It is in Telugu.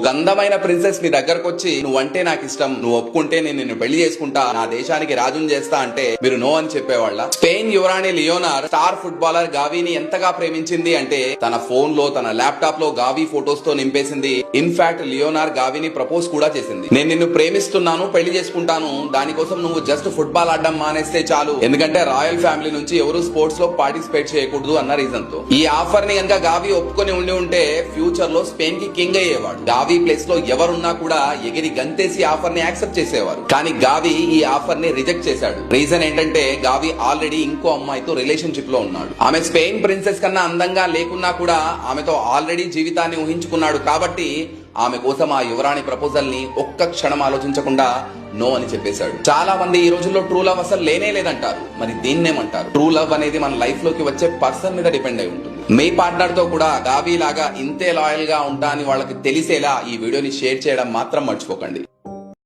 ఒక అందమైన ప్రిన్సెస్ మీ దగ్గరకు వచ్చి నువ్వంటే నాకు ఇష్టం నువ్వు ఒప్పుకుంటే నేను నిన్ను పెళ్ళి చేసుకుంటా నా దేశానికి రాజుని చేస్తా అంటే మీరు నో అని చెప్పేవాళ్ళ? స్పెయిన్ యువరాణి లియోనార్ స్టార్ ఫుట్బాలర్ గావిని ఎంతగా ప్రేమించింది అంటే తన ఫోన్లో తన ల్యాప్టాప్లో గావి ఫొటోస్తో నింపేసింది ఇన్ఫాక్ట్ లియోనార్ గావిని ప్రపోజ్ కూడా చేసింది. నేను నిన్ను ప్రేమిస్తున్నాను పెళ్ళి చేసుకుంటాను దానికోసం నువ్వు జస్ట్ ఫుట్బాల్ ఆడడం మానేస్తే చాలు. ఎందుకంటే రాయల్ ఫ్యామిలీ నుంచి ఎవరు స్పోర్ట్స్లో పార్టిసిపేట్ చేయకూడదు అన్న రీజన్తో ఈ ఆఫర్ని కనుక గావి ఒప్పుకొని ఉండి ఉంటే ఫ్యూచర్లో స్పెయిన్కి కింగ్ అయ్యేవాడు. గావి ప్లేస్లో ఎవరున్నా కూడా ఎగిరి గంతేసి ఆఫర్ని యాక్సెప్ట్ చేసేవారు. కానీ గావి ఈ ఆఫర్ని రిజెక్ట్ చేశాడు. రీజన్ ఏంటంటే గావి ఆల్రెడీ ఇంకో అమ్మాయితో రిలేషన్షిప్లో ఉన్నాడు. ఆమె స్పెయిన్ ప్రిన్సెస్ కన్నా అందంగా లేకున్నా కూడా ఆమెతో ఆల్రెడీ జీవితాన్ని ఊహించుకున్నాడు కాబట్టి ఆమె కోసం ఆ యువరాణి ప్రపోజల్ని ఒక్క క్షణం ఆలోచించకుండా నో అని చెప్పేశాడు. చాలా మంది ఈ రోజుల్లో ట్రూ లవ్ అసలు లేనే లేదంటారు. మరి దీన్నేమంటారు? ట్రూ లవ్ అనేది మన లైఫ్లోకి వచ్చే పర్సన్ మీద డిపెండ్ అయి ఉంటుంది. మీ పార్ట్నర్తో కూడా గావి లాగా ఇంతే లాయల్గా ఉంటా అని వాళ్ళకి తెలిసేలా ఈ వీడియోని షేర్ చేయడం మాత్రం మర్చిపోకండి.